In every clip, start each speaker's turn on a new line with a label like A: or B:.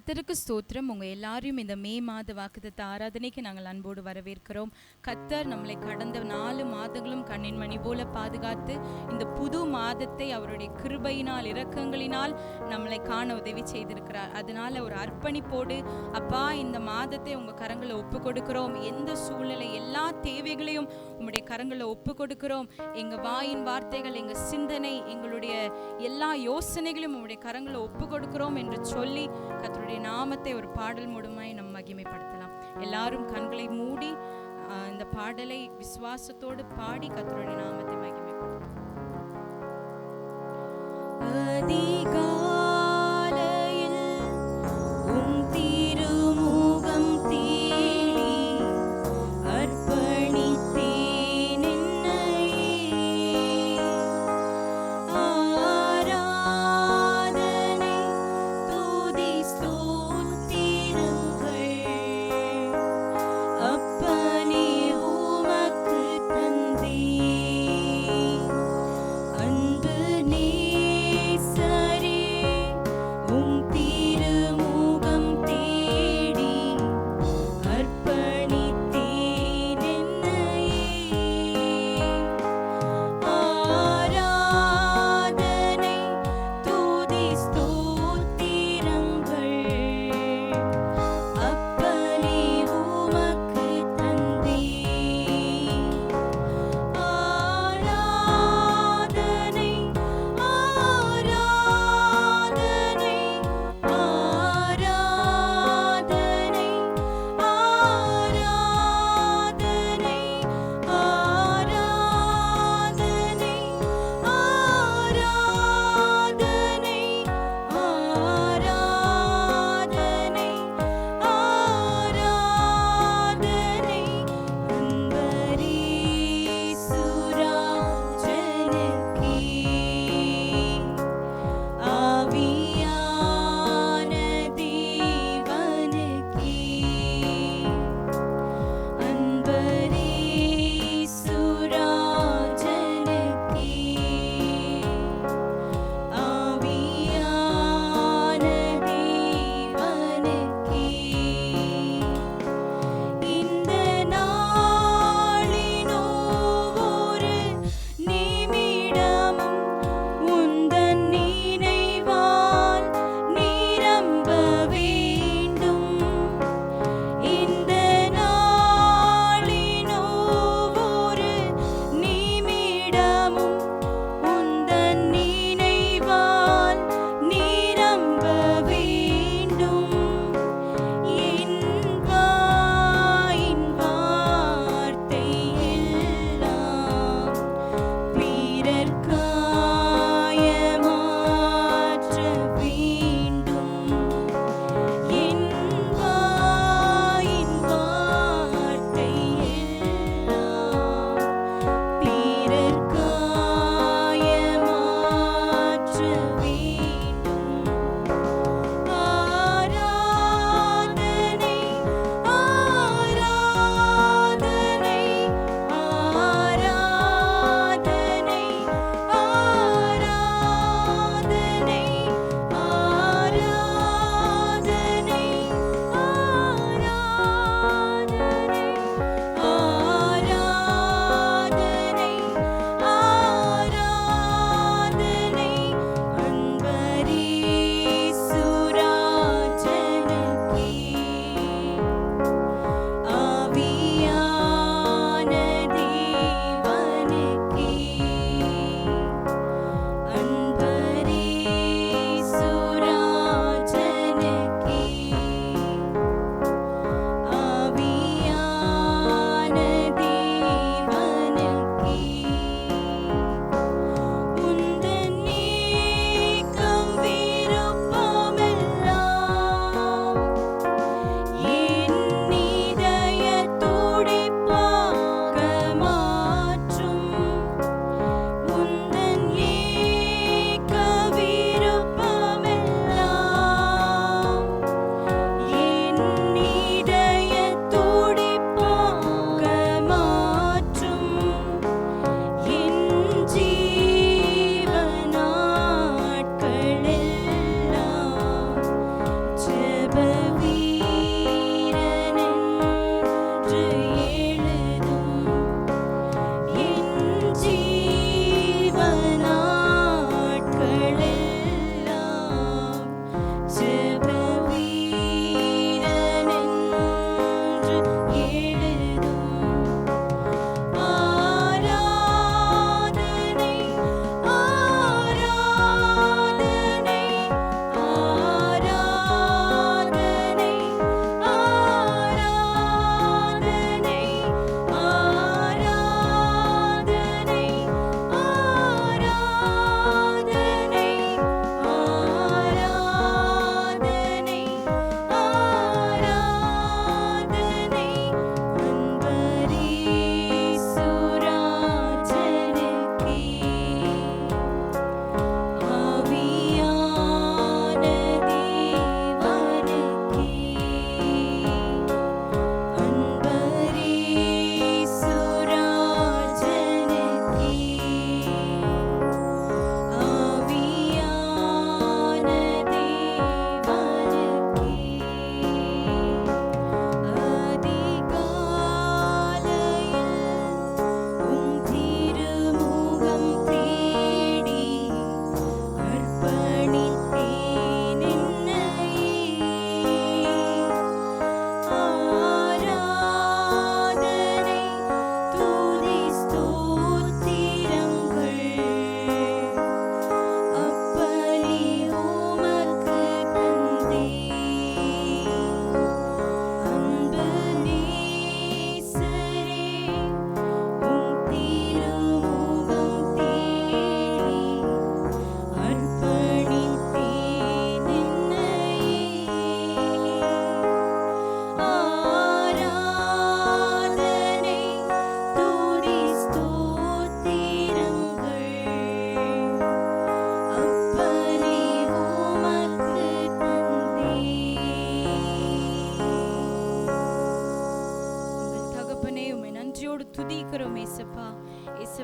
A: கத்தருக்கு ஸ்தோத்திரம். உங்கள் எல்லாரையும் இந்த மே மாத வாக்குத்த ஆராதனைக்கு நாங்கள் அன்போடு வரவேற்கிறோம். கத்தர் நம்மளை கடந்த நாலு மாதங்களும் கண்ணின் மணி போல பாதுகாத்து இந்த புது மாதத்தை அவருடைய கிருபையினால் இரக்கங்களினால் நம்மளை காண உதவி செய்திருக்கிறார். அதனால ஒரு அர்ப்பணிப்போடு அப்பா இந்த மாதத்தை உங்கள் கரங்களை ஒப்பு கொடுக்கிறோம் எந்த சூழ்நிலை எல்லா தேவைகளையும் உங்களுடைய கரங்களை ஒப்பு கொடுக்கிறோம் எங்க வாயின் வார்த்தைகள் எங்கள் சிந்தனை எங்களுடைய எல்லா யோசனைகளையும் உங்களுடைய கரங்களை ஒப்பு கொடுக்கிறோம் என்று சொல்லி கர்த்தருடைய நாமத்தை ஒரு பாடல் மூலமாய் நம் மகிமைப்படுத்தலாம். எல்லாரும் கண்களை மூடி இந்த பாடலை விசுவாசத்தோடு பாடி கர்த்தருடைய நாமத்தை மகிமைப்படுத்தலாம். Thank you.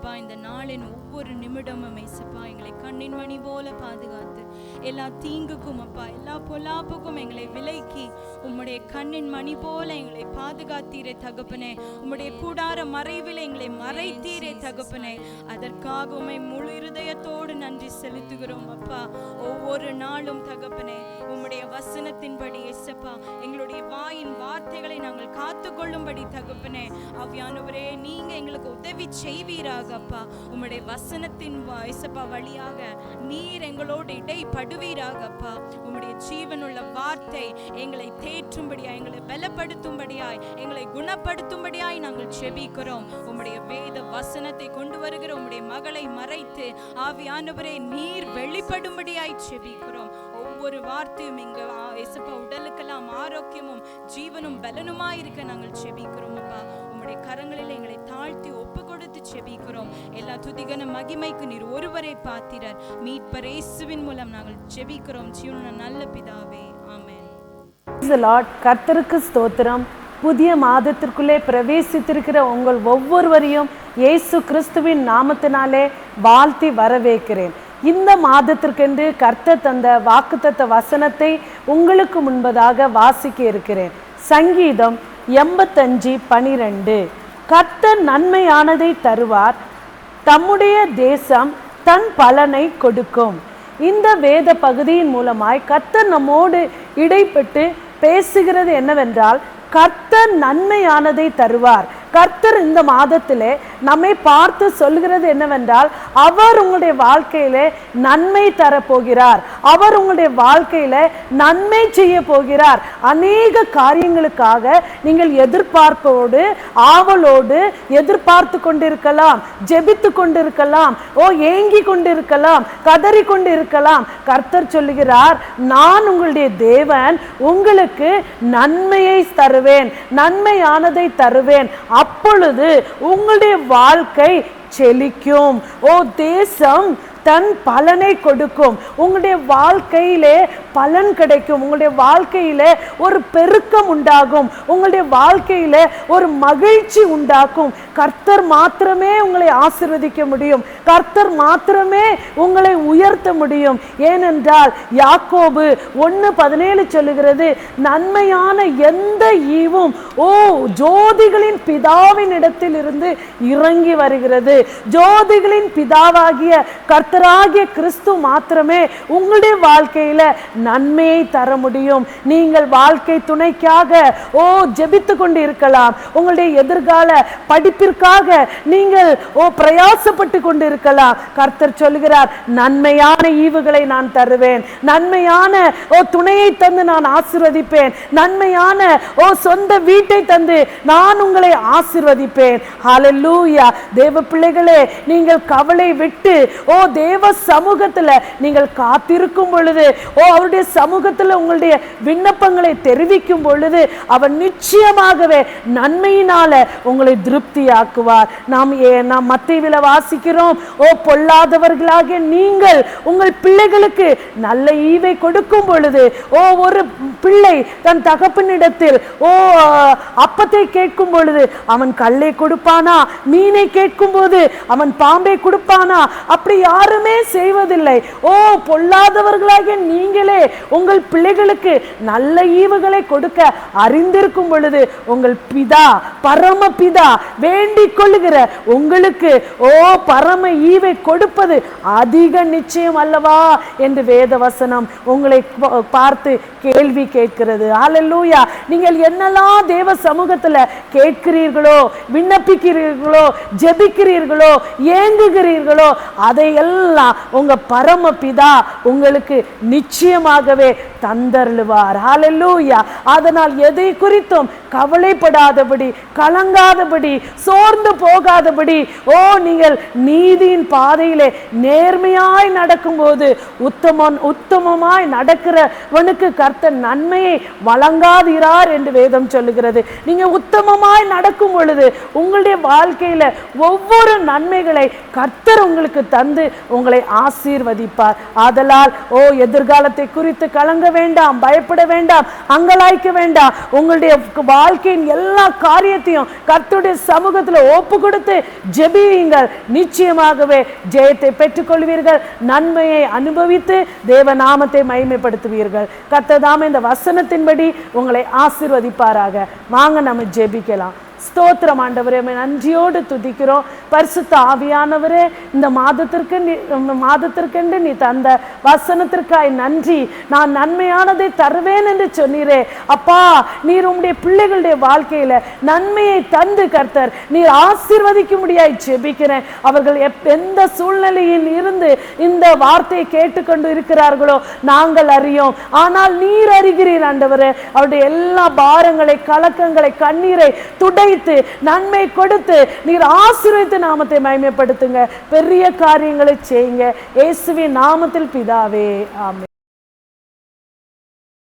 A: ஏசப்பா இந்த நாளின் ஒவ்வொரு நிமிடமும் ஏசப்பா எங்களை கண்ணின் மணி போல பாதுகாத்து எல்லா தீங்குக்கும் அப்பா எல்லா பொல்லாப்புக்கும் எங்களை விலக்கி உம்முடைய கண்ணின் மணி போல எங்களை பாதுகாத்தீரே தகப்பனே. உம்முடைய கூடார மறைவில் எங்களை மறைத்தீரே தகப்பனே. அதற்காக உமை முழு இருதயத்தோடு நன்றி செலுத்துகிறோம் அப்பா. ஒவ்வொரு நாளும் தகப்பனே உம்முடைய வசனத்தின்படி எசப்பா எங்களுடைய வாயின் வார்த்தைகளை நாங்கள் காத்துக்கொள்ளும்படி தகப்பனே. அவ்வியானவரே நீங்க எங்களுக்கு உதவி செய்வீராக. அப்பா உம்முடைய வசனத்தின் வ- வழியாக நீர் எங்களோடு இடைப்படுவீராகப்பா. உம்முடைய ஜீவனுள்ள வார்த்தை எங்களை தேற்றும்படியாய் எங்களை பலப்படுத்தும்படியாய் எங்களை குணப்படுத்தும்படியாய் நாங்கள் செபிக்கிறோம் உம்முடைய வேத வசனத்தை கொண்டு வருகிற உம்முடைய மகளை மறைத்து ஆவியானவரே நீர் வெளிப்படும்படியாய் செபிக்கிறோம் ஒவ்வொரு வார்த்தையும் இங்க இசப்பா உடலுக்கெல்லாம் ஆரோக்கியமும் ஜீவனும் பலனுமாயிருக்க நாங்கள் செபிக்கிறோம் அப்பா. உம்முடைய கரங்களில் எங்களை தாழ்த்தி ஒப்பு கொடுத்து செபிக்கிறோம். எல்லா துதிகன மகிமைக்கு நீர் ஒருவரை பாத்திரர். மீட்பர் இயேசுவின் மூலம் நாங்கள் செபிக்கிறோம். ஜீவன நல்ல பிதாவே ஆமேன்.
B: கர்த்தருக்கு ஸ்தோத்திரம். புதிய மாதத்திற்குள்ளே பிரவேசித்திருக்கிற உங்கள் ஒவ்வொருவரையும் இயேசு கிறிஸ்துவின் நாமத்தினாலே வாழ்த்தி வரவேற்கிறேன். இந்த மாதத்திற்கென்று கர்த்த தந்த வாக்குத்தத்த வசனத்தை உங்களுக்கு முன்பதாக வாசிக்க இருக்கிறேன். சங்கீதம் எண்பத்தஞ்சு பனிரெண்டு. கர்த்தர் நன்மையானதை தருவார் தம்முடைய தேசம் தன் பலனை கொடுக்கும். இந்த வேத பகுதியின் மூலமாய் கர்த்தர் நம்மோடு இடைப்பட்டு பேசுகிறது என்னவென்றால் கர்த்தர் நன்மையானதை தருவார். கர்த்தர் இந்த மாதத்திலே நம்மை பார்த்து சொல்கிறது என்னவென்றால் அவர் உங்களுடைய வாழ்க்கையிலே நன்மை தரப்போகிறார். அவர் உங்களுடைய வாழ்க்கையில நன்மை செய்ய போகிறார். அநேக காரியங்களுக்காக நீங்கள் எதிர்பார்ப்போடு ஆவலோடு எதிர்பார்த்து கொண்டிருக்கலாம். ஜெபித்து கொண்டிருக்கலாம். ஓ ஏங்கி கொண்டிருக்கலாம். கதறி கொண்டிருக்கலாம். கர்த்தர் சொல்லுகிறார் நான் உங்களுடைய தேவன் உங்களுக்கு நன்மையை தருவேன். நன்மையானதை தருவேன். அப்பொழுது உங்களுடைய வாழ்க்கை செழிக்கும். ஓ தேசம் தன் பலனை கொடுக்கும். உங்களுடைய வாழ்க்கையிலே பலன் கிடைக்கும். உங்களுடைய வாழ்க்கையில் ஒரு பெருக்கம் உண்டாகும். உங்களுடைய வாழ்க்கையில் ஒரு மகிழ்ச்சி உண்டாக்கும் கர்த்தர் மாத்திரமே உங்களை ஆசிர்வதிக்க முடியும். கர்த்தர் மாத்திரமே உங்களை உயர்த்த முடியும். ஏனென்றால் யாக்கோபு ஒன்று பதினேழு சொல்லுகிறது நன்மையான எந்த ஈவும் ஓ ஜோதிகளின் பிதாவின் இடத்தில் இருந்து இறங்கி வருகிறது. ஜோதிகளின் பிதாவாகிய கர்த்தராகிய கிறிஸ்து மாத்திரமே உங்களுடைய வாழ்க்கையில நன்மையை தர முடியும். நீங்கள் வாழ்க்கை துணைக்காக ஓ ஜெபித்து கொண்டு இருக்கலாம் உங்களுடைய எதிர்கால படிப்பிற்காக நீங்கள் ஓ பிரயாசப்பட்டு கொண்டு இருக்கலாம் கர்த்தர் சொல்கிறார் நன்மையான ஈவுகளை நான் தருவேன். நன்மையான ஓ துணையை தந்து நான் ஆசிர்வதிப்பேன். நன்மையான ஓ சொந்த வீட்டை தந்து நான் உங்களை ஆசிர்வதிப்பேன். ஹalleluya தேவ பிள்ளைகளே நீங்கள் கவலை விட்டு ஓ தேவ சமூகத்தில் நீங்கள் காத்திருக்கும் பொழுது ஓ அவருடைய சமூகத்துல உங்களுடைய விண்ணப்பங்களை தெரிவிக்கும் பொழுது அவர் நிச்சயமாகவே நன்மையினால உங்களை திருப்தியாக்குவார். நாம் ஏ- நாம் மத்தியில வாசிக்கிறோம். ஓ பொல்லாதவர்களாகிய நீங்கள் உங்கள் பிள்ளைகளுக்கு நல்ல ஈவை கொடுக்கும் பொழுது ஓ ஒரு பிள்ளை தன் தகப்பனிடத்தில் ஓ அப்பத்தை கேட்கும் பொழுது அவன் கல்லை கொடுப்பானா? மீனை கேட்கும் போது அவன் பாம்பை கொடுப்பானா? அப்படி யாருமே செய்வதில்லை. ஓ பொல்லாதவர்களாகிய நீங்களே உங்கள் பிள்ளைகளுக்கு நல்ல ஈவுகளை கொடுக்க அறிந்திருக்கும் பொழுது உங்கள் பிதா பரம பிதா வேண்டிக் கொள்ளுகிற உங்களுக்கு ஓ பரம ஈவை கொடுப்பது அதிக நிச்சயம் அல்லவா? என்று வேத வசனம் உங்களை பார்த்து கேள்வி கேட்கிறது. ஆலல்லூயா நீங்கள் என்னெல்லாம் தேவ சமூகத்துல கேட்கிறீர்களோ விண்ணப்பிக்கிறீர்களோ ஜெபிக்கிறீர்களோ ஏங்குகிறீர்களோ அதையெல்லாம் உங்க பரம பிதா உங்களுக்கு நிச்சயமாகவே தந்தருளுவார். ஹalleluya. அதனால் எதை குறித்தும் கவலைப்படாதபடி கலங்காதபடி சோர்ந்து போகாதபடி ஓ நீங்கள் நீதியின் பாதையிலே நேர்மையாய் நடக்கும்போது உத்தமன் உத்தமமாய் நடக்கிறவனுக்கு கர்த்தர் நன்மையை வழங்காதிரார் என்று வேதம் சொல்லுகிறது. நீங்க உத்தமமாய் நடக்கும் பொழுது உங்களுடைய வாழ்க்கையில ஒவ்வொரு நன்மைகளை கர்த்தர் உங்களுக்கு தந்து உங்களை ஆசீர்வதிப்பார். ஆதலால் ஓ எதிர்காலத்தை குறித்து கலங்க வேண்டாம் பயப்பட வேண்டாம் அங்கலாய்க்க வேண்டாம். உங்களுடைய வாழ்க்கையின் எல்லா காரியத்தையும் கர்த்தருடைய சமூகத்துல ஒப்பு கொடுத்து ஜெபியுங்கள். நிச்சயமாகவே ஜெயத்தை பெற்றுக்கொள்வீர்கள். நன்மையை அனுபவித்து தேவ நாமத்தை மகிமைப்படுத்துவீர்கள். கர்த்ததாம இந்த வசனத்தின்படி உங்களை ஆசிர்வதிப்பாராக. வாங்க நம்ம ஜெபிக்கலாம். ஸ்தோத்திரம் ஆண்டவரே நன்றியோடு துதிக்கிறோம். பரிசுத்த ஆவியானவரே இந்த மாதத்திற்கு நீ மாதத்திற்கென்று நீ தந்த வசனத்திற்காய் நன்றி. நான் நன்மையானதை தருவேன் என்று சொன்னீரே. அப்பா நீர் உம்முடைய பிள்ளைகளுடைய வாழ்க்கையில் நன்மையை தந்து கர்த்தர். நீர் ஆசீர்வதிக்க முடியாய் செபிக்கிறேன் அவர்கள் எப்- எந்த சூழ்நிலையில் இருந்து இந்த வார்த்தையை கேட்டுக்கொண்டு இருக்கிறார்களோ நாங்கள் அறியோம். ஆனால் நீர் அறிகிறீர் ஆண்டவரே. அவருடைய எல்லா பாரங்களை கலக்கங்களை கண்ணீரை துடை துடைத்து நன்மை கொடுத்து நீர் ஆசிரியத்து நாமத்தை மயமைப்படுத்துங்க பெரிய காரியங்களை செய்யுங்க. இயேசுவின் நாமத்தில் பிதாவே ஆமே